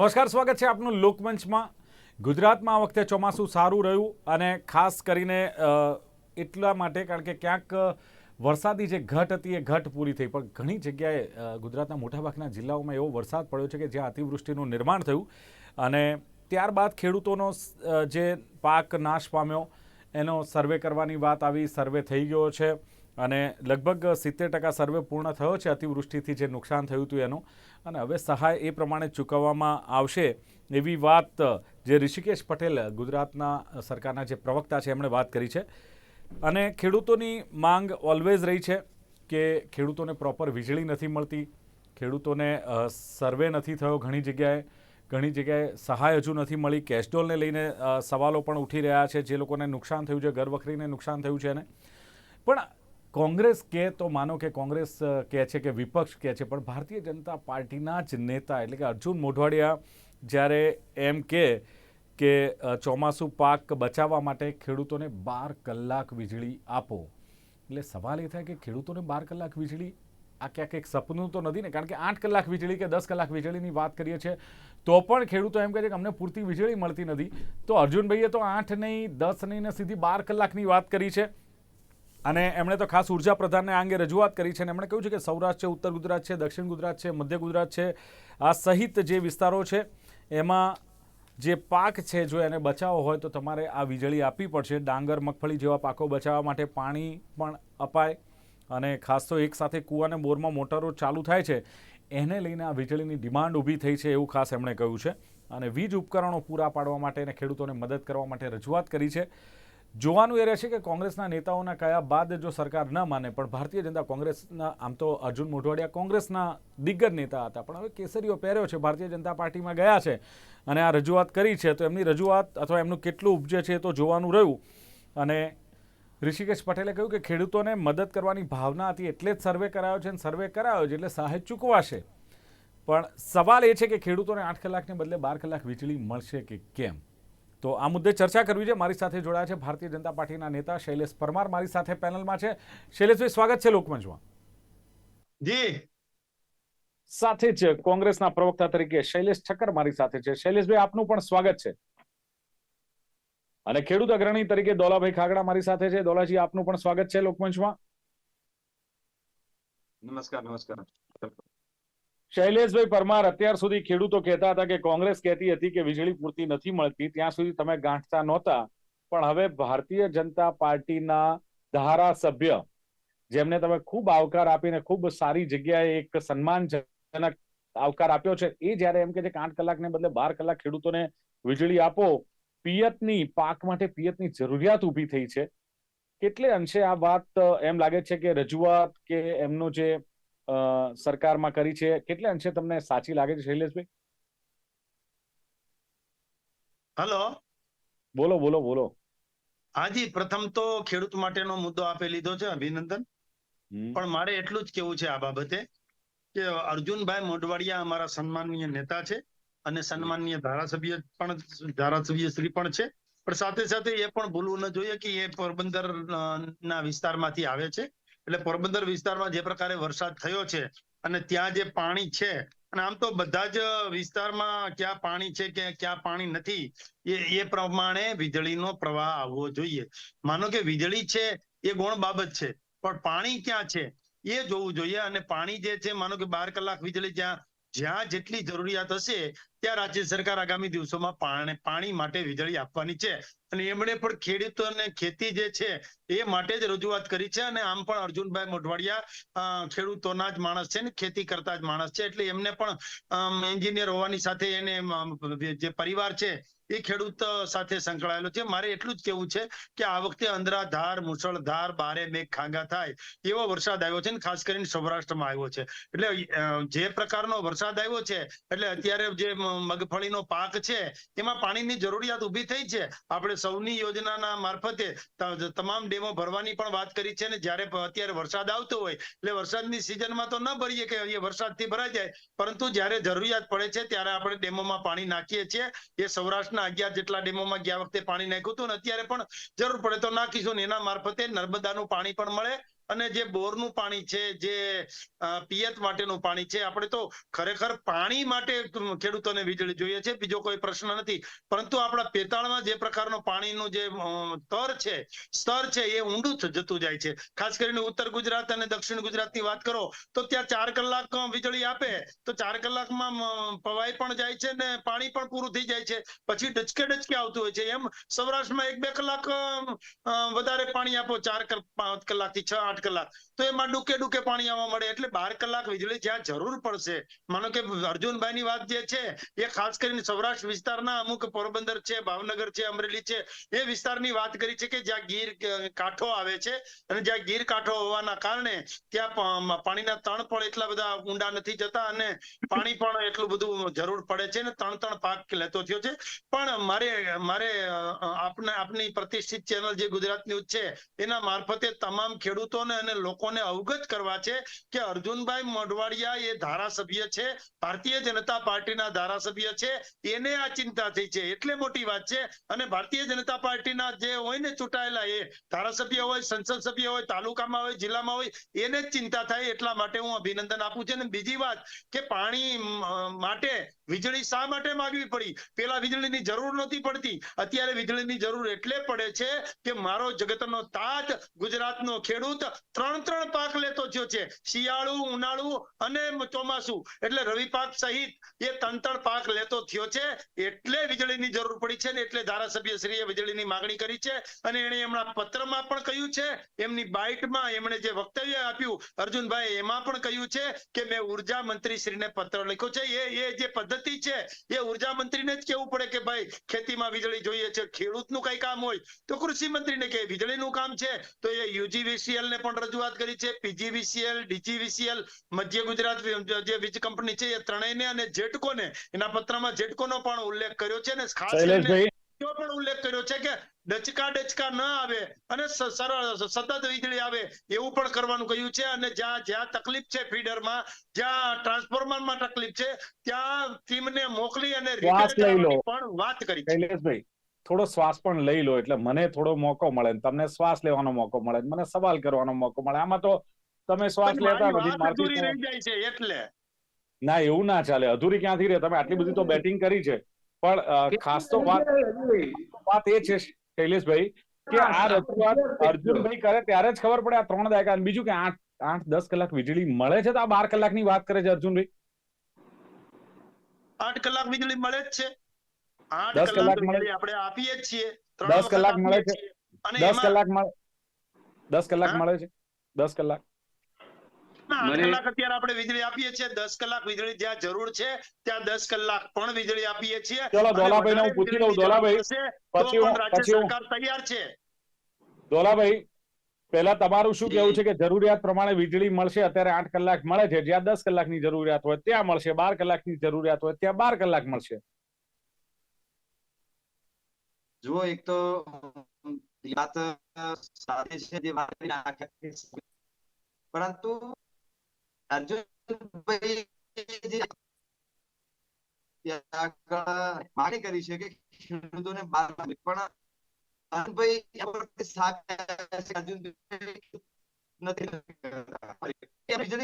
નમસ્કાર, સ્વાગત છે આપનું લોકમંચમાં. ગુજરાતમાં આ વખતે ચોમાસું સારું રહ્યું અને ખાસ કરીને એટલા માટે કારણ કે ક્યાંક વરસાદી જે ઘટ હતી એ ઘટ પૂરી થઈ. પણ ઘણી જગ્યાએ ગુજરાતના મોટાભાગના જિલ્લાઓમાં એવો વરસાદ પડ્યો છે કે જ્યાં અતિવૃષ્ટિનું નિર્માણ થયું અને ત્યારબાદ ખેડૂતોનો જે પાક નાશ પામ્યો, એનો સર્વે કરવાની વાત આવી, સર્વે થઈ ગયો છે. અને લગભગ સિત્તેર ટકા સર્વે પૂર્ણ થયો છે અતિવૃષ્ટિથી જે નુકસાન થયું હતું એનું. અને હવે સહાય એ પ્રમાણે ચૂકવવામાં આવશે એવી વાત, જે ઋષિકેશ પટેલ, ગુજરાતના સરકારના જે પ્રવક્તા છે, એમણે વાત કરી છે. અને ખેડૂતોની માંગ ઓલવેઝ રહી છે કે ખેડૂતોને પ્રોપર વીજળી નથી મળતી, ખેડૂતોને સર્વે નથી થયો ઘણી જગ્યાએ ઘણી જગ્યાએ સહાય હજુ નથી મળી. કેશડોલને લઈને સવાલો પણ ઉઠી રહ્યા છે. જે લોકોને નુકસાન થયું છે, ઘર વખરીને નુકસાન થયું છે એને. પણ કોંગ્રેસ કહે તો માનો કે કોંગ્રેસ કહે છે કે વિપક્ષ કહે છે, પણ ભારતીય જનતા પાર્ટીના જ નેતા એટલે કે અર્જુન મોઢવાડિયા જ્યારે એમ કહે કે ચોમાસું પાક બચાવવા માટે ખેડૂતોને બાર કલાક વીજળી આપો. એટલે સવાલ એ થાય કે ખેડૂતોને બાર કલાક વીજળી આ ક્યાંક એક સપનું તો નથી ને? કારણ કે આઠ કલાક વીજળી કે દસ કલાક વીજળીની વાત કરીએ છીએ, તો પણ ખેડૂતો એમ કહે છે કે અમને પૂરતી વીજળી મળતી નથી. તો અર્જુનભાઈએ તો આઠ નહીં, દસ નહીં ને સીધી બાર કલાકની વાત કરી છે. અને એમણે તો ખાસ ઊર્જા પ્રધાનને આ અંગે રજૂઆત કરી છે અને એમણે કહ્યું છે કે સૌરાષ્ટ્ર છે, ઉત્તર ગુજરાત છે, દક્ષિણ ગુજરાત છે, મધ્ય ગુજરાત છે, આ સહિત જે વિસ્તારો છે, એમાં જે પાક છે, જો એને બચાવવો હોય તો તમારે આ વીજળી આપવી પડશે. ડાંગર, મગફળી જેવા પાકો બચાવવા માટે પાણી પણ અપાય અને ખાસ તો એક સાથે કૂવા અને બોરમાં મોટરો ચાલુ થાય છે. એને લઈને આ વીજળીની ડિમાન્ડ ઊભી થઈ છે એવું ખાસ એમણે કહ્યું છે. અને વીજ ઉપકરણો પૂરા પાડવા માટે અને ખેડૂતોને મદદ કરવા માટે રજૂઆત કરી છે. જોવાનું એ રહેશે કે કોંગ્રેસના નેતાઓના કયા બાદ જો સરકાર ન માને, પણ ભારતીય જનતા કોંગ્રેસના, આમ તો અર્જુન મોઢવાડિયા કોંગ્રેસના દિગ્ગજ નેતા હતા, પણ હવે કેસરીઓ પહેર્યો છે, ભારતીય જનતા પાર્ટીમાં ગયા છે અને આ રજૂઆત કરી છે, તો એમની રજૂઆત અથવા એમનું કેટલું ઉપજે છે તો જોવાનું રહ્યું. અને ઋષિકેશ પટેલે કહ્યું કે ખેડૂતોને મદદ કરવાની ભાવના હતી એટલે જ સર્વે કરાયો છે અને સર્વે કરાયો છે એટલે સહાય ચૂકવાશે. પણ સવાલ એ છે કે ખેડૂતોને આઠ કલાકને બદલે બાર કલાક વીજળી મળશે કે કેમ? તો આ મુદ્દે ચર્ચા કરવી છે. મારી સાથે જોડાયા છે ભારતીય જનતા પાર્ટીના નેતા શૈલેષ પરમાર મારી સાથે પેનલમાં છે. શૈલેષભાઈ સ્વાગત છે લોકમંચમાં. જી. સાથે જ કોંગ્રેસના પ્રવક્તા તરીકે શૈલેષ ઠક્કર મારી સાથે છે. શૈલેષભાઈ આપનું પણ સ્વાગત છે. અને ખેડૂત અગ્રણી તરીકે દોલાભાઈ ખાગડા મારી સાથે છે. દોલાજી આપનું પણ સ્વાગત છે લોકમંચમાં. નમસ્કાર નમસ્કાર. શૈલેષભાઈ પરમાર, અત્યાર સુધી ખેડૂતો કહેતા હતા કે કોંગ્રેસ કહેતી હતી કે વીજળી પૂરતી નથી મળતી, ત્યાં સુધી તમે ગાંઠતા નહોતા. પણ હવે ભારતીય જનતા પાર્ટીના ધારાસભ્ય, જેમને તમે ખૂબ આવકાર આપીને ખૂબ સારી જગ્યાએ એક સન્માનજનક આવકાર આપ્યો છે, એ જ્યારે એમ કે છે કે આઠ કલાકને બદલે બાર કલાક ખેડૂતોને વીજળી આપો, પિયતની, પાક માટે પિયતની જરૂરિયાત ઊભી થઈ છે. કેટલે અંશે આ વાત એમ લાગે છે કે રજૂઆત કે એમનો જે સરકારમાં કરી છે. કેટલે અંશે તમને સાચી લાગે છે શૈલેષભાઈ? હલો? બોલો બોલો બોલો. હાજી પ્રથમ તો ખેડૂત માટેનો મુદ્દો આપે લીધો છે અભિનંદન. પણ મારે એટલું જ કેવું છે આ બાબતે કે અર્જુનભાઈ મોઢવાડિયા અમારા સન્માનનીય નેતા છે અને સન્માનનીય ધારાસભ્ય પણ ધારાસભ્ય શ્રી પણ છે. પણ સાથે સાથે એ પણ ભૂલવું ન જોઈએ કે એ પોરબંદર ના વિસ્તારમાંથી આવે છે. એટલે પોરબંદર વિસ્તારમાં જે પ્રકારે વરસાદ થયો છે અને ત્યાં જે પાણી છે, અને આમ તો બધા જ વિસ્તારમાં ક્યાં પાણી છે કે ક્યાં પાણી નથી, એ એ પ્રમાણે વીજળીનો પ્રવાહ આવવો જોઈએ. માનો કે વીજળી છે એ ગૌણ બાબત છે, પણ પાણી ક્યાં છે એ જોવું જોઈએ અને પાણી જે છે, માનો કે બાર કલાક વીજળી જ્યાં જ્યાં જેટલી જરૂરિયાત હશે, ત્યાં રાજ્ય સરકાર આગામી દિવસોમાં પાણી માટે વીજળી આપવાની છે. અને એમણે પણ ખેડૂતોને ખેતી જે છે, એ માટે જ રજૂઆત કરી છે. અને આમ પણ અર્જુનભાઈ મોઢવાડિયા ખેડૂતોના જ માણસ છે ને, ખેતી કરતા જ માણસ છે. એટલે એમને પણ એન્જિનિયર હોવાની સાથે એને જે પરિવાર છે એ ખેડૂત સાથે સંકળાયેલો છે. મારે એટલું જ કેવું છે કે આ વખતે અંધરાધાર મુસળધાર બારે મેઘ ખાંગા થાય એવો વરસાદ આવ્યો છે ને, ખાસ કરીને સૌરાષ્ટ્રમાં આવ્યો છે. એટલે જે પ્રકારનો વરસાદ આવ્યો છે, એટલે અત્યારે જે મગફળીનો પાક છે, એમાં પાણીની જરૂરિયાત ઊભી થઈ છે. આપણે સૌની યોજનાના મારફતે તમામ ડેમો ભરવાની પણ વાત કરી છે ને, જ્યારે અત્યારે વરસાદ આવતો હોય, એટલે વરસાદની સિઝનમાં તો ન ભરીએ કે એ વરસાદથી ભરાઈ જાય. પરંતુ જ્યારે જરૂરિયાત પડે છે, ત્યારે આપણે ડેમોમાં પાણી નાખીએ છીએ. એ સૌરાષ્ટ્રના અગિયાર જેટલા ડેમોમાં ગયા વખતે પાણી નાખ્યું હતું ને અત્યારે પણ જરૂર પડે તો નાખીશું ને એના મારફતે નર્મદાનું પાણી પણ મળે. અને જે બોરનું પાણી છે જે પિયત માટેનું પાણી છે આપણે તો ખરેખર પાણી માટે ખેડૂતોને વીજળી જોઈએ છે બીજો કોઈ પ્રશ્ન નથી. પરંતુ આપણા પેતાળમાં જે પ્રકારનો પાણીનું જે અ, સ્તર છે સ્તર છે એ ઊંડું જતું જાય છે. ખાસ કરીને ઉત્તર ગુજરાત અને દક્ષિણ ગુજરાતની વાત કરો તો ત્યાં ચાર કલાક વીજળી આપે તો ચાર કલાકમાં પવાઈ પણ જાય છે ને પાણી પણ પૂરું થઈ જાય છે. પછી ડચકે ડચકે આવતું હોય છે. એમ સૌરાષ્ટ્રમાં એક બે કલાક વધારે પાણી આપો ચાર પાંચ કલાકથી છ આઠ કલાક. તો એમાં ડૂકે ડૂકે પાણી આવવા મળે. એટલે બાર કલાક વીજળી જ્યાં જરૂર પડશે. માનો કે અર્જુનભાઈની વાત જે છે, એ ખાસ કરીને સૌરાષ્ટ્ર વિસ્તારના અમુક પોરબંદર છે, ભાવનગર છે, અમરેલી છે, એ વિસ્તારની વાત કરી છે કે જ્યાં ગીર કાંઠો આવે છે અને જ્યાં ગીર કાંઠો હોવાના કારણે ત્યાં પાણીના તણ પણ એટલા બધા ઊંડા નથી જતા અને પાણી પણ એટલું બધું જરૂર પડે છે ને ત્રણ ત્રણ પાક લેતો થયો છે. પણ મારે મારે આપને, આપની પ્રતિષ્ઠિત ચેનલ જે ગુજરાત ન્યૂઝ છે, એના મારફતે તમામ ખેડૂતોને અને લોકોને અવગત કરવા છે કે અર્જુનભાઈ મોઢવાડિયા એ ધારાસભ્ય છે, ભારતીય જનતા પાર્ટીના ધારાસભ્ય છે, એને આ ચિંતા થઈ છે, એટલે મોટી વાત છે. અને ભારતીય જનતા પાર્ટીના જે હોય ને ચૂંટાયેલા એ ધારાસભ્ય હોય, સંસદ સભ્ય હોય, તાલુકામાં હોય, જિલ્લામાં હોય, એને જ ચિંતા થાય એટલા માટે હું અભિનંદન આપું છું. અને બીજી વાત કે પાણી માટે વીજળી શા માટે માંગવી પડી? પેલા વીજળીની જરૂર નહોતી પડતી. અત્યારે વીજળીની જરૂર એટલે પડે છે કે મારો જગતનો તાત ગુજરાતનો ખેડૂત ત્રણ ત્રણ પાક લેતો થયો છે. શિયાળુ, ઉનાળુ અને ચોમાસુ. એટલે રવિ પાક સહિત એ ત્રણ પાક લેતો થયો છે. એટલે વીજળીની જરૂર પડી છે ને એટલે ધારાસભ્ય શ્રીએ વીજળીની માંગણી કરી છે અને એણે એમના પત્રમાં પણ કહ્યું છે. એમની બાઇટમાં એમણે જે વક્તવ્ય આપ્યું, અર્જુનભાઈ, એમાં પણ કહ્યું છે કે મેં ઊર્જા મંત્રી શ્રીને પત્ર લખ્યો છે. એ એ જે પદ્ધતિ છે, એ ઊર્જા મંત્રીને જ કેવું પડે કે ભાઈ, ખેતીમાં વીજળી જોઈએ છે, ખેડૂતનું કઈ કામ હોય તો કૃષિ મંત્રીને કે વીજળીનું કામ છે તો એ યુજીવીસીએલ ને પણ રજૂઆત કરી છે. પીજીવીસીએલ ડીજીવીસીએલ મધ્ય ગુજરાત જે વીજ કંપની છે એ ત્રણેયને અને જેટકોને એના પત્રમાં જેટકોનો પણ ઉલ્લેખ કર્યો છે. અને ખાસ કરીને પણ ઉલ્લેખ કર્યો છે કે ડચકા ડચકા ન આવે અને સરળ સતત વીજળી આવે એવું પણ કરવાનું કહ્યું છે. અને જ્યાં જ્યાં તકલીફ છે ફીડરમાં જ્યાં ટ્રાન્સફોર્મરમાં તકલીફ છે ત્યાં ટીમને મોકલી અને પણ વાત કરી છે. થોડો શ્વાસ પણ લઈ લો એટલે મને થોડો મોકો મળે ને તમને શ્વાસ લેવાનો મોકો મળે મને સવાલ કરવાનો મોકો મળે. આમાં તો તમે શ્વાસ લેતા નથી વાત મારથી અધૂરી તો- રહી જાય છે એટલે. ના એવું ના ચાલે. અધૂરી ક્યાંથી રહે? તમે આટલી બધી તો બેટિંગ કરી છે. પણ ખાસ તો વાત વાત એ છે શૈલેષભાઈ કે આ રજૂઆત અર્જુનભાઈ કરે ત્યારે જ ખબર પડે આ ત્રણ દાયકા બીજું કે આઠ આઠ દસ કલાક વીજળી મળે છે તો આ બાર કલાકની વાત કરે છે અર્જુનભાઈ? આઠ કલાક વીજળી મળે જ છે. દસ કલાક કલાક મળે- વીજળી આપણે આપીએ જ છીએ. દસ કલાક મળે છે. દસ કલાક મળે દસ કલાક મળે છે. દસ કલાક. કલાક અત્યારે આપણે વીજળી આપીએ છીએ. દસ કલાક વીજળી જ્યાં જરૂર છે ત્યાં દસ કલાક પણ વીજળી આપીએ છીએ. ચલો, અને દોલાભાઈને હું પૂછી લઉં, દોલાભાઈ. પછી હું- રાજ્ય પછી હું- સરકાર તૈયાર છે. દોલાભાઈ પહેલા તમારું શું કેવું છે કે જરૂરિયાત પ્રમાણે વીજળી મળશે? અત્યારે આઠ કલાક મળે છે. જ્યાં દસ કલાકની જરૂરિયાત હોય ત્યાં મળશે. બાર કલાકની જરૂરિયાત હોય ત્યાં બાર કલાક મળશે. જુઓ, એક તો વાત સાથે છે જે પરંતુ અર્જુનભાઈ કરી છે કે ખેડૂતોને બાર પણ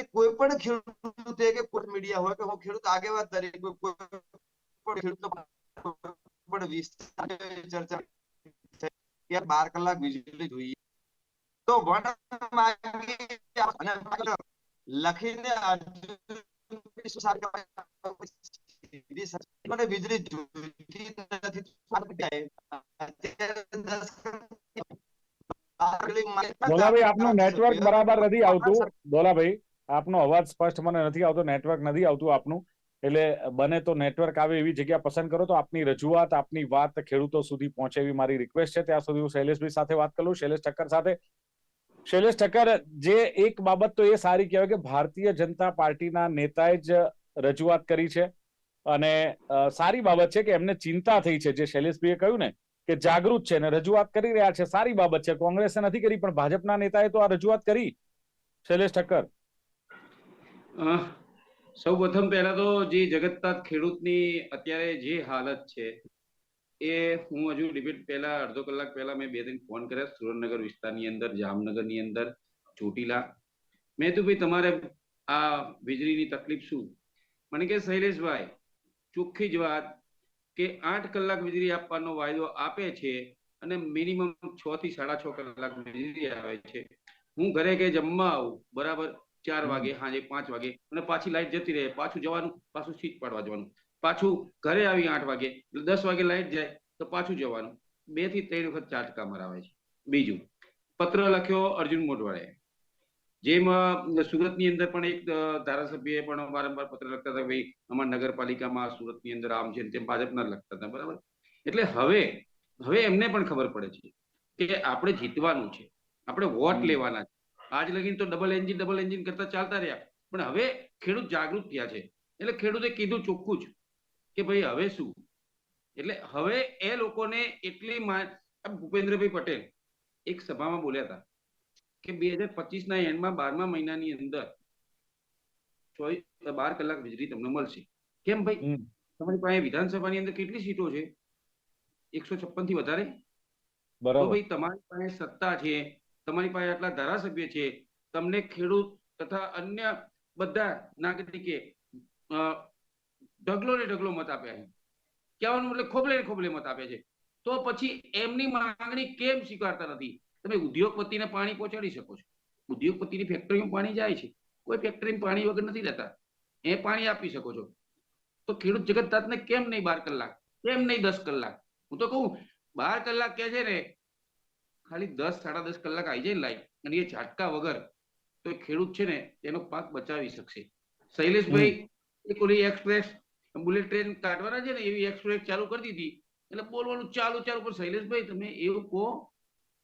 કોઈ પણ ખેડૂત કે મીડિયા હોય કે હું ખેડૂત આગેવાન તરીકે કોઈ પણ ખેડૂતનો પણ વિસ્તાર ચર્ચા કે બાર કલાક વીજળી જોઈએ. તો વન લખીને? મને વીજળી જોઈતી નથી. આપનું નેટવર્ક બરાબર નથી આવતું. દોલાભાઈ આપનો અવાજ સ્પષ્ટ મને નથી આવતો. નેટવર્ક નથી આવતું આપનું. એટલે બને તો નેટવર્ક આવે એવી જગ્યા પસંદ કરો તો આપની રજૂઆત, આપની વાત ખેડૂતો સુધી પહોંચે એવી મારી રિક્વેસ્ટ છે. ત્યાં સુધી હું શૈલેષભાઈ સાથે વાત કરું, શૈલેષ ઠક્કર સાથે. શૈલેષ ઠક્કર, જે એક બાબત તો એ સારી કહેવાય કે ભારતીય જનતા પાર્ટીના નેતાએ જ રજૂઆત કરી છે. અને સારી બાબત છે કે એમને ચિંતા થઈ છે, જે શૈલેષભાઈએ કહ્યું ને, કે જાગૃત છે અને રજૂઆત કરી રહ્યા છે. સારી બાબત છે. કોંગ્રેસે નથી કરી, પણ ભાજપના નેતાએ તો આ રજૂઆત કરી. શૈલેષ ઠક્કર. સૌ પ્રથમ પહેલા તો જે જગતનાથ ખેડૂતની અત્યારે જે હાલત છે, એ હું હજુ ડિબેટ પહેલા અડધો કલાક પહેલા મેં બે ત્રણ ફોન કર્યા સુરેન્દ્રનગર વિસ્તારની અંદર, જામનગરની અંદર, ચોટીલા. મેં તો ભાઈ, તમારે આ વીજળીની તકલીફ શું? મને કે, શૈલેષભાઈ, ચોખ્ખી જ વાત કે આઠ કલાક વીજળી આપવાનો વાયદો આપે છે અને મિનિમમ છ થી સાડા છ કલાક વીજળી આવે છે. હું ઘરે કે જમવા આવું, બરાબર? ચાર વાગે સાંજે પાંચ વાગે અને પાછી લાઈટ જતી રહે. પાછું જવાનું પાછું સ્વિચ પાડવા જવાનું. પાછું ઘરે આવી આઠ વાગે દસ વાગે લાઈટ જાય તો પાછું જવાનું. બેથી ત્રણ વખત ચાટકા મરાવે છે. બીજું પત્ર લખ્યો અર્જુન મોઢવાડે જેમાં સુરતની અંદર પણ એક ધારાસભ્ય ધારાસભ્યએ પણ વારંવાર પત્ર લખતા હતા ભાઈ અમારા નગરપાલિકામાં સુરતની અંદર આમ છે તેમ ભાજપના લખતા હતા બરાબર? એટલે હવે હવે એમને પણ ખબર પડે છે કે આપણે જીતવાનું છે. આપણે વોટ લેવાના છે. આજ લગીન તો ડબલ એન્જિન ડબલ એન્જિન કરતા ચાલતા રહ્યા. પણ હવે ખેડૂત જાગૃત થયા છે. એટલે ખેડૂતે કીધું ચોખ્ખું જ કે ભાઈ હવે શું? એટલે હવે એ લોકોને એટલી મા- ભૂપેન્દ્રભાઈ પટેલ એક સભામાં બોલ્યા હતા કે બે હજાર પચીસ ના એન્ડમાં બારમા મહિનાની અંદર ચોવીસ બાર કલાક વીજળી તમને મળશે. કેમ ભાઈ? તમારી પાસે વિધાનસભાની અંદર કેટલી સીટો છે? એકસો છપ્પનથી વધારે બરાબર. ભાઈ તમારી પાસે સત્તા છે. તમારી પાસે આટલા ધારાસભ્ય છે, તમને ખેડૂત તથા અન્ય બધા નાગરિકે ઢગલો ને ઢગલો મત આપ્યા છે. કહેવાનું એટલે ખોબલે ને ખોબલે મત આપ્યા છે. તો પછી એમની માંગણી કેમ સ્વીકારતા નથી? તમે ઉદ્યોગપતિને પાણી પહોંચાડી શકો છો. ઉદ્યોગપતિની ફેક્ટરીમાં પાણી જાય છે. કોઈ ફેક્ટરીમાં પાણી વગર નથી રહેતા. એ પાણી આપી શકો છો. તો ખેડૂત જગત તાતને કેમ નહીં બાર કલાક? કેમ નહીં દસ કલાક? હું તો કહું, બાર કલાક કે છે ને ખાલી દસ સાડા દસ કલાક આવી જાય લાઈવ અને એ ઝાટકા વગર તો એ ખેડૂત છે ને તેનો પાક બચાવી શકશે. શૈલેષભાઈ એક ઓલી એક્સપ્રેસ બુલેટ ટ્રેન કાઢવાના છે ને એવી એક્સપ્રેસ ચાલુ કરી દીધી. એટલે બોલવાનું ચાલુ ચાલુ પણ શૈલેષભાઈ તમે એવું કહો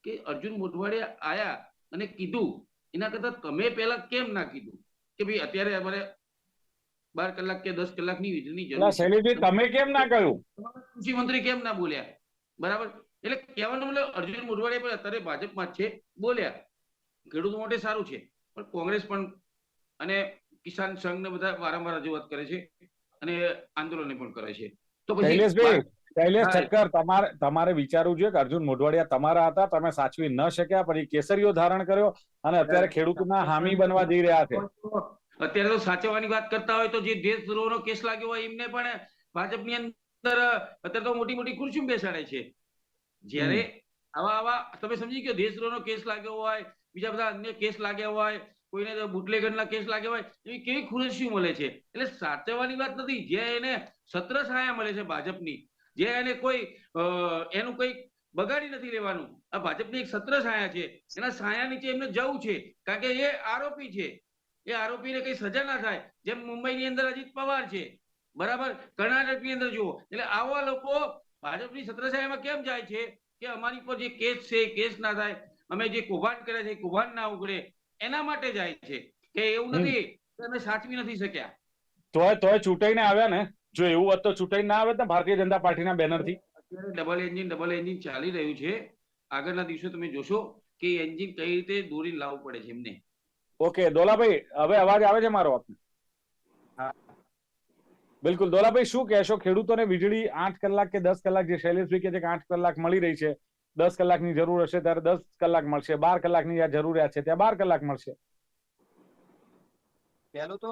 કે અર્જુન મોઢવાડિયા આયા અને કીધું. એના કરતા તમે પહેલા કેમ ના કીધું? કે ભાઈ અત્યારે અમારે બાર કલાક કે દસ કલાકની વીજળીની જરૂર શૈલેષભાઈ તમે કેમ ના કહ્યું? કૃષિ મંત્રી કેમ ના બોલ્યા? બરાબર? એટલે કહેવાનો મતલબ અર્જુન મોઢવાડિયા પણ અત્યારે ભાજપમાં છે બોલ્યા. ખેડૂતો માટે સારું છે પણ કોંગ્રેસ પણ અને કિસાન સંઘ ને બધા વારંવાર રજૂઆત કરે છે અને આંદોલન પણ કરે છે. તો પછી શૈલેષ ઠક્કર તમારે તમારે વિચારવું જોઈએ કે અર્જુન મોઢવાડિયા તમારા હતા તમે સાચવી ન શક્યા પછી કેસરીઓ ધારણ કર્યો અને અત્યારે ખેડૂતોના હામી બનવા જઈ રહ્યા છે. અત્યારે તો સાચવવાની વાત કરતા હોય તો જે દેશદ્રોહનો કેસ લાગ્યો હોય એમને પણ ભાજપની અંદર અત્યારે તો મોટી મોટી ખુરશી બેસાડે છે. જ્યારે આવા આવા તમે સમજી ગયો દેશદ્રોહનો કેસ લાગ્યો હોય બીજા બધા અન્ય કેસ લાગ્યા હોય કોઈને બુટલેગરના કેસ લાગ્યા હોય એવી કેવી ખુરશીઓ મળે છે? એટલે સાચવવાની વાત નથી. જે એને સત્ર સહાય મળે છે ભાજપની જે એને કોઈ એનું કોઈ બગાડી નથી લેવાનું આ ભાજપની એક સત્ર સાયા છે. એના છાયા નીચે એમને જવું છે. કારણ કે એ આરોપી છે. એ આરોપીને કઈ સજા ના થાય. જેમ મુંબઈની અંદર અજીત પવાર છે. બરાબર? કર્ણાટકની અંદર જુઓ. એટલે આવા લોકો ભાજપની છત્રછાયામાં કેમ જાય છે કે અમારી પર જે કેસ છે કેસ ના થાય અમે જે કૌભાંડ કર્યા છે કૌભાંડ ના ઉગડે એના માટે જાય છે. કે એવું નથી કે અમે સાચવી નથી શક્યા. તોય તોય ચૂંટાઈને આવ્યા ને? જો એવું હોત તો ચૂંટાઈ ના આવે ને ભારતીય જનતા પાર્ટીના બેનરથી? અત્યારે ડબલ એન્જિન ડબલ એન્જિન ચાલી રહ્યું છે. આગળના દિવસો તમે જોશો કે એન્જિન કઈ રીતે દોરીને લાવવું પડે છે એમને. ઓકે દોલાભાઈ હવે અવાજ આવે છે મારો આપને. બિલકુલ. દોલાભાઈ શું કહેશો? ખેડૂતોને વીજળી આઠ કલાક કે દસ કલાક જે શૈલેષભાઈ કે છે કે આઠ કલાક મળી રહી છે દસ કલાકની જરૂર હશે ત્યારે દસ કલાક મળશે બાર કલાકની જ્યાં જરૂરિયાત છે ત્યાં બાર કલાક મળશે. પહેલું તો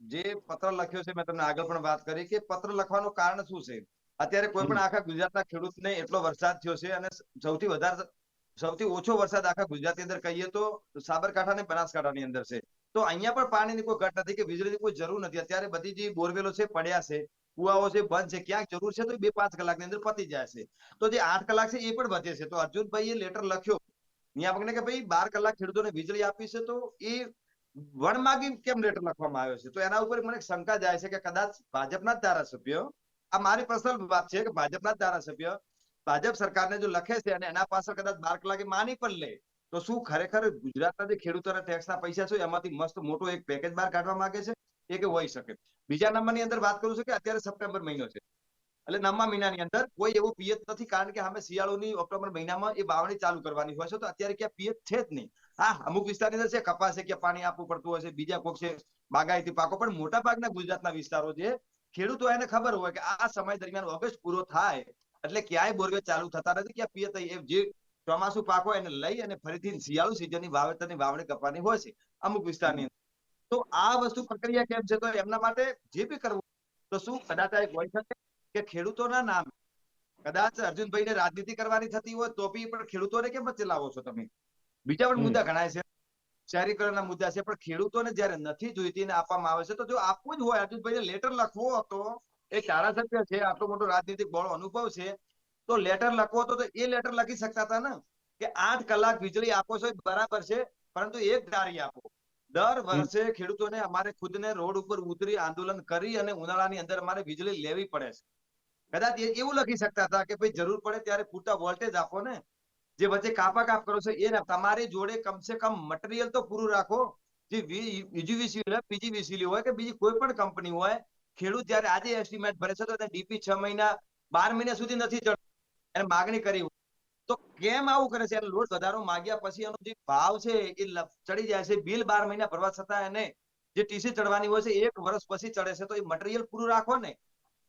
જે પત્ર લખ્યો છે મેં તમને આગળ પણ વાત કરી કે પત્ર લખવાનું કારણ શું છે? અત્યારે કોઈ પણ આખા ગુજરાતના ખેડૂતને એટલો વરસાદ થયો છે અને સૌથી વધારે સૌથી ઓછો વરસાદ આખા ગુજરાતની અંદર કહીએ તો સાબરકાંઠા અને બનાસકાંઠાની અંદર છે. તો અહીંયા પણ પાણીની કોઈ ઘટ નથી કે વીજળીની કોઈ જરૂર નથી. અત્યારે બધી જે બોરવેલો છે, પડ્યા છે, કુવાઓ છે, બંધ છે, ક્યાંક જરૂર છે તો બે પાંચ કલાકની અંદર પતી જાય છે. તો જે આઠ કલાક છે એ પણ વધે છે. તો અર્જુનભાઈએ લેટર લખ્યો. નિયામકને કે ભાઈ બાર કલાક ખેડૂતોને વીજળી આપી છે તો એ વણમાગી કેમ લેટર લખવામાં આવ્યો છે? તો એના ઉપર મને શંકા જાય છે કે કદાચ ભાજપના જ ધારાસભ્ય, આ મારી પર્સનલ વાત છે કે ભાજપના જ ધારાસભ્ય ભાજપ સરકારને જો લખે છે અને એના પાછળ કદાચ બાર કલાકે માની પણ લે તો શું ખરેખર ગુજરાતના જે ખેડૂતોના ટેક્સના પૈસા છે, એમાંથી મસ્ત મોટો એક પેકેજ બહાર કાઢવા માંગે છે, એ કે હોઈ શકે. બીજા નંબરની અંદર વાત કરું છું કે અત્યારે સપ્ટેમ્બર મહિનો છે. એટલે નવમા મહિનાની અંદર કોઈ એવો પિયત નથી, કારણ કે અમે શિયાળોની ઓક્ટોબર મહિનામાં એ વાવણી ચાલુ કરવાની હોય છે, તો અત્યારે ક્યાં પિયત છે જ નહીં. હા, અમુક વિસ્તારની અંદર છે, કપાસ છે કે પાણી આપવું પડતું હશે બીજા કોક છે, બાગાયતી પાકો, પણ મોટા ભાગના ગુજરાતના વિસ્તારો છે, ખેડૂતો એને ખબર હોય કે આ સમય દરમિયાન ઓગસ્ટ પૂરો થાય, એટલે ક્યાંય બોરવેલ ચાલુ થતા નથી, ક્યાં પિયત જે ચોમાસુ પાક હોય એને લઈ અને ફરીથી શિયાળુ સિઝનની વાવેતરની વાવણી કરવાની હોય છે અમુક વિસ્તારની. અંદર તો આ વસ્તુ પ્રક્રિયા કેમ છે? તો એમના માટે જે બી કરવું તો શું કદાચ આ એક હોઈ શકે કે ખેડૂતોના નામે કદાચ અર્જુનભાઈને રાજનીતિ કરવાની થતી હોય તો બી પણ ખેડૂતોને કેમ વચ્ચે લાવો છો તમે? બીજા પણ મુદ્દા ઘણા છે શહેરીકરણના મુદ્દા છે પણ ખેડૂતોને જયારે નથી જોઈતી ને આપવામાં આવે છે તો જો આપવું જ હોય અર્જુનભાઈને લેટર લખવો હતો એ ધારાસભ્ય છે આટલો મોટો રાજનીતિક બળો અનુભવ છે તો લેટર લખવો તો એ લેટર લખી શકતા હતા ને? કે આઠ કલાક વીજળી આપો છો બરાબર છે પરંતુ એક ધારી આપો. દર વર્ષે ખેડૂતોને અમારે ખુદને રોડ ઉપર ઉતરી આંદોલન કરી અને ઉનાળાની અંદર અમારે વીજળી લેવી પડે છે. કદાચ એવું લખી શકતા હતા કે ભાઈ જરૂર પડે ત્યારે પૂરતા વોલ્ટેજ આપો ને. જે વચ્ચે કાપા કાપ કરો છો એ તમારી જોડે કમસે કમ મટીરિયલ તો પૂરું રાખો. જે યુજીવીસી હોય પીજીવીસી હોય કે બીજી કોઈ પણ કંપની હોય ખેડૂત જયારે આજે એસ્ટિમેટ ભરે છે તો ડીપી છ મહિના બાર મહિના સુધી નથી એને માગણી કરી તો કેમ આવું કરે છે? લોટ વધારો માગ્યા પછી એનો જે ભાવ છે એ ચડી જાય છે. બિલ બાર મહિના ભરવા છતાં એને જે ટીસી ચડવાની હોય છે એક વર્ષ પછી ચડે છે. તો એ મટીરિયલ પૂરું રાખો ને.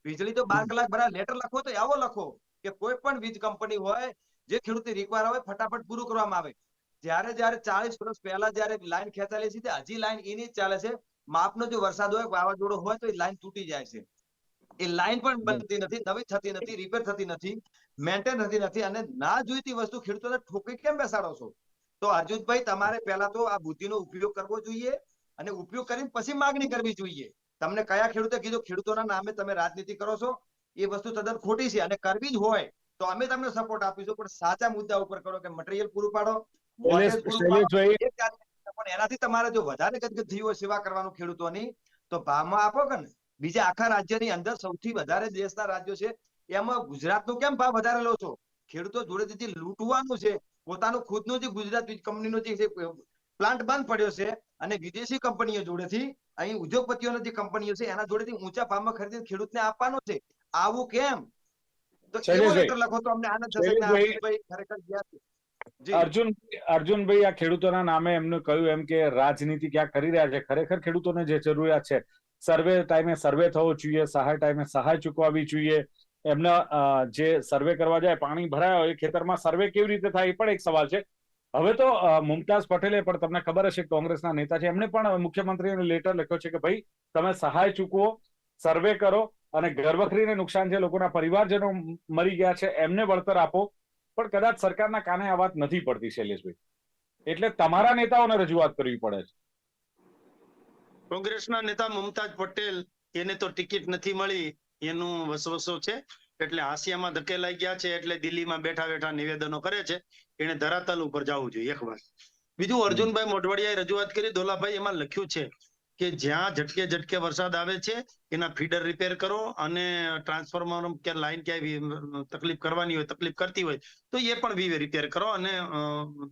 વીજળી તો બાર કલાક ભરા લેટર લખો તો આવો લખો કે કોઈ પણ વીજ કંપની હોય જે ખેડૂતની રિક્વાયર હોય ફટાફટ પૂરું કરવામાં આવે. જ્યારે જ્યારે ચાલીસ વર્ષ પહેલા જયારે લાઈન ખેંચાયેલી છે હજી લાઈન એની જ ચાલે છે. માપનો જો વરસાદ હોય વાવાઝોડું હોય તો એ લાઈન તૂટી જાય છે. એ લાઈન પણ બનતી નથી નવી થતી નથી રિપેર થતી નથી મેન્ટેન થતી નથી અને ના જોઈતી વસ્તુ ખેડૂતોને ઠોકી કેમ બેસાડો છો? તો અર્જુનભાઈ તમારે પહેલા તો આ બુદ્ધિનો ઉપયોગ કરવો જોઈએ અને ઉપયોગ કરીને પછી માગણી કરવી જોઈએ. તમને કયા ખેડૂતે કીધું? ખેડૂતોના નામે તમે રાજનીતિ કરો છો. એ વસ્તુ તદ્દન ખોટી છે અને કરવી જ હોય તો અમે તમને સપોર્ટ આપીશું. પણ સાચા મુદ્દા ઉપર કરો કે મટીરિયલ પૂરું પાડો. પણ એનાથી તમારે જો વધારે ગદગદ થઈ હોય સેવા કરવાનું ખેડૂતોની તો ભાવમાં આપો કે ને બીજા આખા રાજ્યની અંદર સૌથી વધારે દેશના રાજ્યો છે. એમાં ગુજરાતનો કેમ ભાવ વધારે લો છો? ખેડૂતો જોડેથી લૂંટવાનું છે. પોતાનું ખુદનું જે ગુજરાત કંપનીનો જે પ્લાન્ટ બંધ પડ્યો છે અને વિદેશી કંપનીઓ જોડેથી અહીં ઉદ્યોગપતિઓની જે કંપનીઓ છે એના જોડેથી ઊંચા ભાવમાં ખરીદી ખેડૂતને આપવાનો છે. આવું કેમ? તો એવો લેટર લખો તો અમને આનંદ થશે કે શૈલેષભાઈ, અર્જુનભાઈ ખરેખર ગયા છે. અર્જુન અર્જુનભાઈ આ ખેડૂતોના નામે એમને કહ્યું એમ કે રાજનીતિ ક્યાં કરી રહ્યા છે? ખરેખર ખેડૂતોને જે જરૂરિયાત છે સર્વે ટાઈમે સર્વે થવો જોઈએ, સહાય ટાઈમે સહાય ચૂકવાવી જોઈએ. એમના જે સર્વે કરવા જાય, પાણી ભરાયા હોય ખેતરમાં સર્વે કેવી રીતે થાય એ પણ એક સવાલ છે. હવે તો મુમતાઝ પટેલે પણ, તમને ખબર હશે કોંગ્રેસના નેતા છે એમણે પણ મુખ્યમંત્રીને લેટર લખ્યો છે કે ભાઈ, તમે સહાય ચૂકવો, સર્વે કરો અને ઘરવખરીને નુકસાન છે લોકોના પરિવારજનો મરી ગયા છે, એમને વળતર આપો. પણ કદાચ સરકારના કાને આ વાત નથી પડતી, શૈલેષભાઈ. એટલે તમારા નેતાઓને રજૂઆત કરવી પડે છે. કોંગ્રેસના નેતા મમતાજ પટેલ, એને તો ટિકિટ નથી મળી, એનું વસવસો છે. એટલે હાંસિયામાં ધકેલાઈ ગયા છે, એટલે દિલ્હીમાં બેઠા બેઠા નિવેદનો કરે છે. એને ધરાતલ ઉપર જવું જોઈએ, એક વાત. બીજું, અર્જુનભાઈ મોઢવાડિયાએ રજૂઆત કરી, દોલાભાઈ એમાં લખ્યું છે કે જ્યાં ઝટકે ઝટકે વરસાદ આવે છે, એના ફીડર રિપેર કરો અને ટ્રાન્સફોર્મર કે લાઈન ક્યાંય તકલીફ કરવાની હોય, તકલીફ કરતી હોય, તો એ પણ રિપેર કરો અને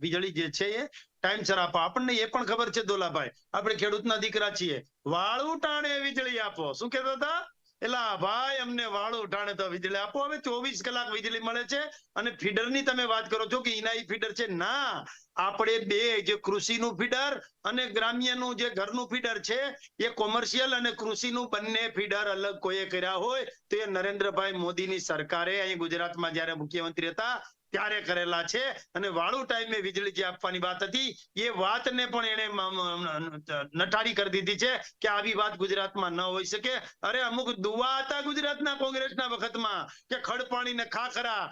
વીજળી જે છે એ ટાઈમસર આપો. આપણને એ પણ ખબર છે દોલાભાઈ. આપણે ખેડૂતના દીકરા છીએ. વાળું ટાણે વીજળી આપો. શું કહેતા હતા? એલા ભાઈ અમને વાળું ઉઠાણે તો વીજળી આપો. હવે ચોવીસ કલાક વીજળી મળે છે અને ફીડરની તમે વાત કરો છો કે ઇનાઈ ફીડર છે? ના. આપણે બે જે કૃષિનું ફીડર અને ગ્રામ્યનું જે ઘરનું ફીડર છે, એ કોમર્શિયલ અને કૃષિનું બંને ફીડર અલગ કોઈએ કર્યા હોય, તો એ નરેન્દ્રભાઈ મોદીની સરકારે અહીં ગુજરાતમાં જ્યારે મુખ્યમંત્રી હતા ત્યારે કરેલા છે અને વાળું ટાઈમે વીજળી જે આપવાની વાત હતી, એ વાતને પણ એને મ- કરી દીધી છે કે આવી વાત ગુજરાતમાં ન હોઈ શકે. અરે અમુક દુવા હતા ગુજરાતના કોંગ્રેસના વખતમાં કે ખડ પાણી ને ખાખરા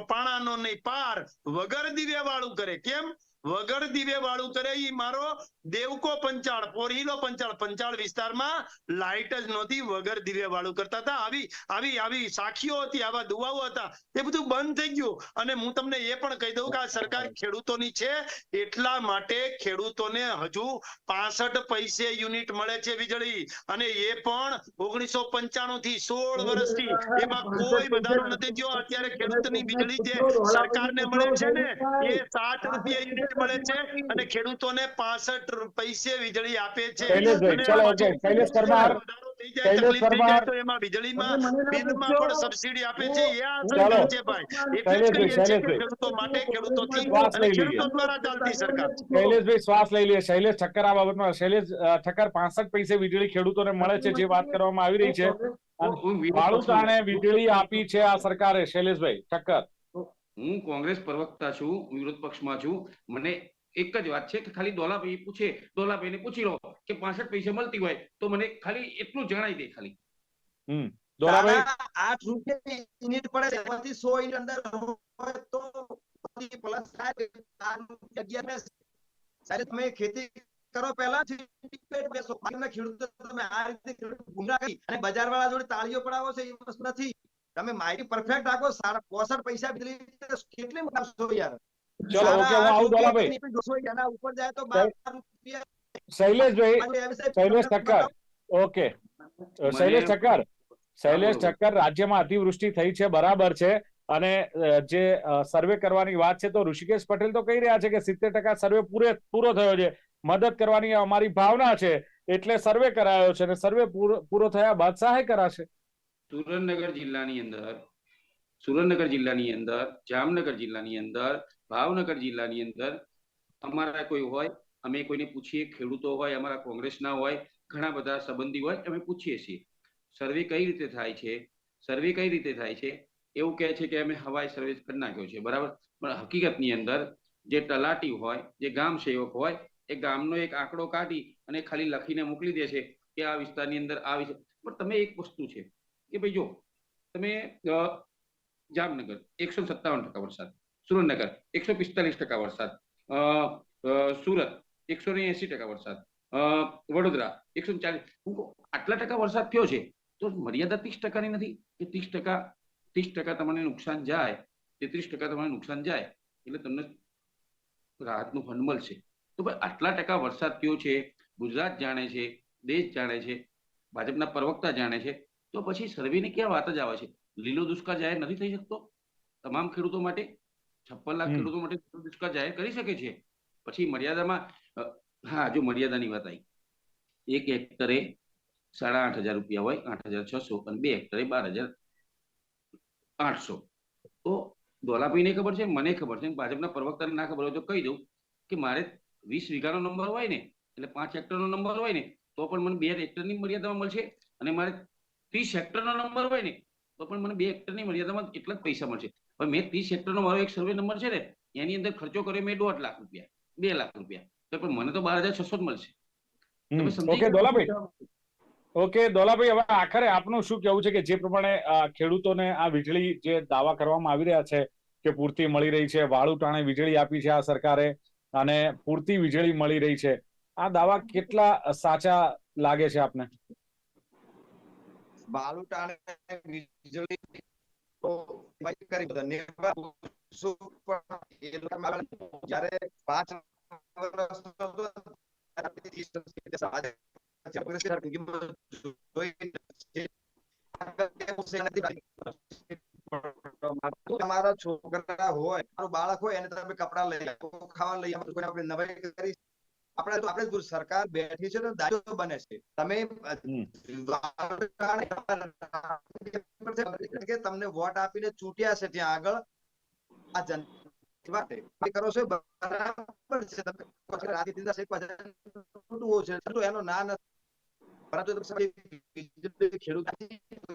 પાણાનો નહીં, પાર વગર દિવ્ય વાળું કરે. કેમ? વગર દિવે વાળું કરે એ મારો દેવકો પંચાળ, પોરહીલો પંચાળ પંચાળ વિસ્તારમાં લાઇટ જ નહોતી, વગર દિવ્ય વાળું કરતા હતા. આવી આવી આવી સાખીઓ હતી, આવા દુવાઓ હતા. એ બધું બંધ થઈ ગયું. અને હું તમને એ પણ કહી દઉં કે આ સરકાર ખેડૂતોની છે. એટલા માટે ખેડૂતોને હજુ પાસઠ પૈસે યુનિટ મળે છે વીજળી. અને એ પણ ઓગણીસો પંચાણું થી સોળ વર્ષથી. એમાં કોઈ વધારો નથી થયો. અત્યારે ખેડૂતની વીજળી જે સરકારને મળે છે ને, એ સાત રૂપિયા યુનિટ મળે છે. અને ખેડૂતોને પાસઠ પૈસે વીજળી આપે છે. શૈલેષભાઈ, અને ચલો, એમાં ઓકે. જો શૈલેષ પરમાર, વધારો થઈ જાય, શૈલેષ તકલીફ થઈ જાય પરમાર. તો એમાં વીજળીમાં બિલમાં પણ સબસિડી આપે છે. એ આ સરકાર છે ભાઈ. એટલે જ કહીએ છીએ કે શૈલેષભાઈ, ખેડૂતો માટે ખેડૂતોથી અને ખેડૂતો દ્વારા ચાલતી સરકાર. છે. શ્વાસ લઈ લે શૈલેષ ઠક્કર આ બાબતમાં. શૈલેષ ઠક્કર પાસઠ પૈસે વીજળી ખેડૂતોને મળે છે જે વાત કરવામાં આવી રહી છે. અને વીજળી આપી છે આ સરકારે. શૈલેષભાઈ ઠક્કર. હું કોંગ્રેસ પ્રવક્તા છું વિરોધ પક્ષમાં છું. મને એક જ વાત છે કે ખાલી દોલાભાઈ પૂછે દોલાભાઈને પૂછી લો કે પાસઠ પૈસા મળતી હોય તો મને ખાલી એટલું જણાઈ દે ખાલી. હમ. દોલાભાઈ? આઠ રૂપિયા યુનિટ પડે એમાંથી સો યુનિટ અંદર હોય તો પ્લસ થાય સાહેબ તમે ખેતી કરો પહેલા બેસો. બાકીના ખેડૂતો તમે આ રીતે ખેડૂત ગુમરાહ કરી. અને બજાર વાળા જોડે તાળીઓ પડાવો છે એ વસ્તુ નથી. તમે માહિતી પરફેક્ટ રાખો. પોસઠ પૈસા કેટલી મોટા યાર? ચલો ઓકે હું આવું દોલાભાઈ એના ઉપર જાય તો રૂપિયા ઠક્કર. ઓકે. શૈલેષ ઠક્કર. શૈલેષ ઠક્કર રાજ્યમાં અતિવૃષ્ટિ થઈ છે બરાબર છે. અને જે સર્વે કરવાની વાત છે તો ઋષિકેશ પટેલ તો કહી રહ્યા છે કે સિત્તેર ટકા સર્વે પૂરે પૂરો થયો છે. મદદ કરવાની અમારી ભાવના છે એટલે સર્વે કરાયો છે અને સર્વે પૂરો પૂરો થયા બાદ સહાય કરાશે. સુરેન્દ્રનગર જિલ્લાની અંદર સુરેન્દ્રનગર જિલ્લાની અંદર જામનગર જિલ્લાની અંદર ભાવનગર જિલ્લાની અંદર અમારા કોઈ હોય, અમે કોઈને પૂછીએ, ખેડૂતો હોય, અમારા કોંગ્રેસના હોય, ઘણા બધા સંબંધી હોય, અમે પૂછીએ છીએ. સર્વે કઈ રીતે થાય છે? સર્વે કઈ રીતે થાય છે? એવું કહે છે કે અમે હવાઈ સર્વે કરી નાખ્યો છે, બરાબર? પણ હકીકતની અંદર જે તલાટી હોય, જે ગામ સેવક હોય, એ ગામનો એક આંકડો કાઢી અને ખાલી લખીને મોકલી દે છે કે આ વિસ્તારની અંદર આ વિસ્તાર પણ તમે એક વસ્તુ છે કે ભાઈ જો તમે જામનગર, એકસો સત્તાવન ટકા વરસાદ. સુરેન્દ્રનગર એકસો પિસ્તાલીસ ટકા વરસાદ સુરત એકસો ને એસી ટકા વરસાદ વડોદરા એકસો ચાલીસ હું આટલા ટકા વરસાદ થયો છે તો મર્યાદા ત્રીસ ટકાની નથી કે ત્રીસ ટકા ત્રીસ ટકા તમને નુકસાન જાય તેત્રીસ ટકા તમને નુકસાન જાય એટલે તમને રાહતનું ફંડ મળશે તો ભાઈ આટલા ટકા વરસાદ થયો છે ગુજરાત જાણે છે દેશ જાણે છે ભાજપના પ્રવક્તા જાણે છે તો પછી સર્વેની ક્યાં વાત જ આવે છે લીલો દુષ્કાળ જાહેર નથી થઈ શકતો તમામ ખેડૂતો માટે છપ્પન લાખ. ખેડૂતો માટે દુષ્કાળ જાહેર કરી શકે છે. પછી મર્યાદામાં હા જો મર્યાદાની વાત આવી. એક હેક્ટરે સાડા આઠ હજાર રૂપિયા હોય આઠ હજાર છસો અને બે હેક્ટરે બાર હજાર આઠસો. તો દોલાભાઈને ખબર છે મને ખબર છે ભાજપના પ્રવક્તાને ના ખબર હોય તો કહી દઉં કે મારે વીસ વીઘાનો નંબર હોય ને એટલે પાંચ હેક્ટરનો નંબર હોય ને તો પણ મને બે હેક્ટરની મર્યાદામાં મળશે અને મારે ત્રીસ હેક્ટરનો નંબર હોય ને તો પણ મને બે હેક્ટરની મર્યાદામાં એટલા જ પૈસા મળશે. પણ મેં ત્રીસ હેક્ટરનો મારો એક સર્વે નંબર છે ને એની અંદર ખર્ચો કર્યો મેં દોઢ લાખ રૂપિયા બે લાખ રૂપિયા. તો પણ મને તો બાર હજાર છસો જ મળશે. ઓકે દોલાભાઈ. ઓકે દોલાભાઈ હવે આખરે આપનું શું કેવું છે કે જે પ્રમાણે ખેડૂતોને આ વીજળી જે દાવા કરવામાં આવી રહ્યા છે કે પૂરતી મળી રહી છે વાળું ટાણે વીજળી આપી છે આ સરકારે અને પૂરતી વીજળી મળી રહી છે આ દાવા કેટલા સાચા લાગે છે આપને? વાળું ટાણે વીજળી તો ભાઈ કરી બધા નેવા શું પણ એ લોકોમાં જ્યારે પાંચ વર્ષ હતો ત્યારે ત્રીસ વર્ષ આજે કોંગ્રેસ સરકાર કિંમત જોઈ છે. આગળ એવું છે નથી તમારા છોકરા હોય તમારું બાળક હોય એને તમે કપડા લઈ આપો ખાવા લઈ આપો કોઈને આપણે નવાઈ કરી આપણે તો આપણે સરકાર બેઠી છે તો દાયિત્વ બને છે. તમે કે તમને વોટ આપીને ચૂંટ્યા છે ત્યાં આગળ આ જન કરો છો? બરાબર છે. તમે કહો છો કે રાજનીતિના છે પછી ખોટું છે. તો એનો ના નથી.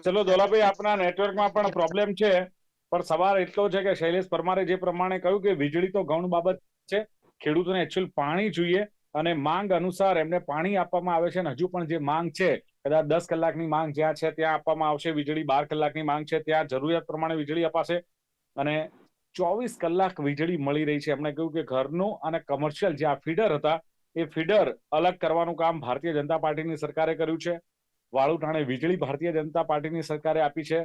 ચલો દોલાભાઈ આપના નેટવર્કમાં પણ પ્રોબ્લેમ છે. પણ સવાલ એટલો છે કે શૈલેષ પરમારે જે પ્રમાણે કહ્યું કે વીજળી તો ગૌણ બાબત છે. ખેડૂતોને એકચ્યુઅલ પાણી જોઈએ. અને માંગ અનુસાર એમને પાણી આપવામાં આવે છે અને હજુ પણ જે માંગ છે, કદાચ દસ કલાકની માંગ જ્યાં છે ત્યાં આપવામાં આવશે, વીજળી બાર કલાકની માંગ છે, ત્યાં જરૂરિયાત પ્રમાણે વીજળી અપાશે અને ચોવીસ કલાક વીજળી મળી રહી છે. એમણે કહ્યું કે ઘરનું અને કમર્શિયલ જે આ ફીડર હતા, એ ફીડર અલગ કરવાનું કામ ભારતીય જનતા પાર્ટીની સરકારે કર્યું છે. વાળું ટાણે વીજળી ભારતીય જનતા પાર્ટીની સરકારે આપી છે.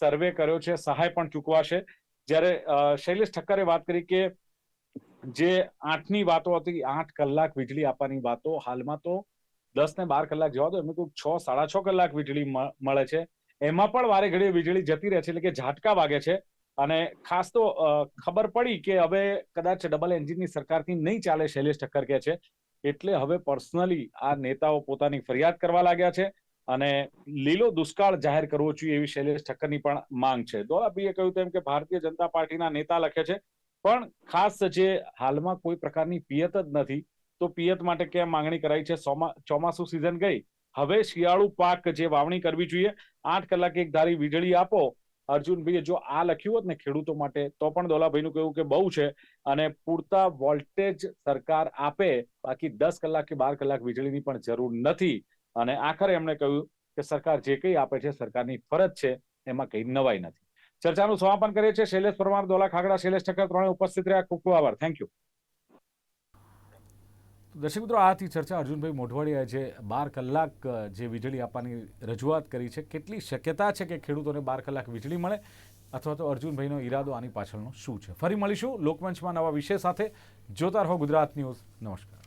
સર્વે કર્યો છે, સહાય પણ ચૂકવાશે. જ્યારે શૈલેષ ઠક્કરે વાત કરી કે જે આઠની વાતો હતી, આઠ કલાક વીજળી આપવાની વાતો, હાલમાં તો દસ ને બાર કલાક જવા દો એમને તો છ, સાડા છ કલાક વીજળી મળે છે. એમાં પણ વારે ઘડીએ વીજળી જતી રહે છે, એટલે કે ઝાટકા વાગે છે. અને ખાસ તો ખબર પડી કે હવે કદાચ ડબલ એન્જિનની સરકારથી નહીં ચાલે, શૈલેષ ઠક્કર કહે છે. એટલે હવે પર્સનલી આ નેતાઓ પોતાની ફરિયાદ કરવા લાગ્યા છે અને લીલો દુષ્કાળ જાહેર કરવો જોઈએ એવી શૈલેષ ઠક્કરની પણ માંગ છે. દોલાભાઈએ કહ્યું તેમ કે ભારતીય જનતા પાર્ટીના નેતા લખે છે પણ ખાસ જે હાલમાં કોઈ પ્રકારની પિયત જ નથી, તો પિયત માટે કેમ માંગણી કરાઈ છે? ચોમાસું સિઝન ગઈ. હવે શિયાળુ પાક જે વાવણી કરવી જોઈએ, આઠ કલાકે એક ધારી વીજળી આપો. અર્જુનભાઈએ જો આ લખ્યું હોત ને ખેડૂતો માટે, તો પણ દોલાભાઈનું કહેવું કે બહુ છે. અને પૂરતા વોલ્ટેજ સરકાર આપે, બાકી દસ કલાક કે બાર કલાક વીજળીની પણ જરૂર નથી. અને આખરે એમણે કહ્યું કે સરકાર જે કંઈ આપે છે, સરકારની ફરજ છે, એમાં કંઈ નવાઈ નથી. ચર્ચાનું સમાપન કરીએ છીએ. શૈલેષ પરમાર, દોલા ખાગડા, શૈલેષ ઠક્કર ત્રણે ઉપસ્થિત રહ્યા. ખૂબ ખૂબ આભાર. થેન્ક યુ દર્શક મિત્રો, આથી ચર્ચા અર્જુનભાઈ મોઢવાડિયાએ જે બાર કલાક જે વીજળી આપવાની રજૂઆત કરી છે, કેટલી શક્યતા છે કે ખેડૂતોને બાર કલાક વીજળી મળે? અથવા તો અર્જુનભાઈનો ઈરાદો આની પાછળનો શું છે? ફરી મળીશું લોકમંચમાં નવા વિષય સાથે. જોતા રહો ગુજરાત ન્યૂઝ. નમસ્કાર.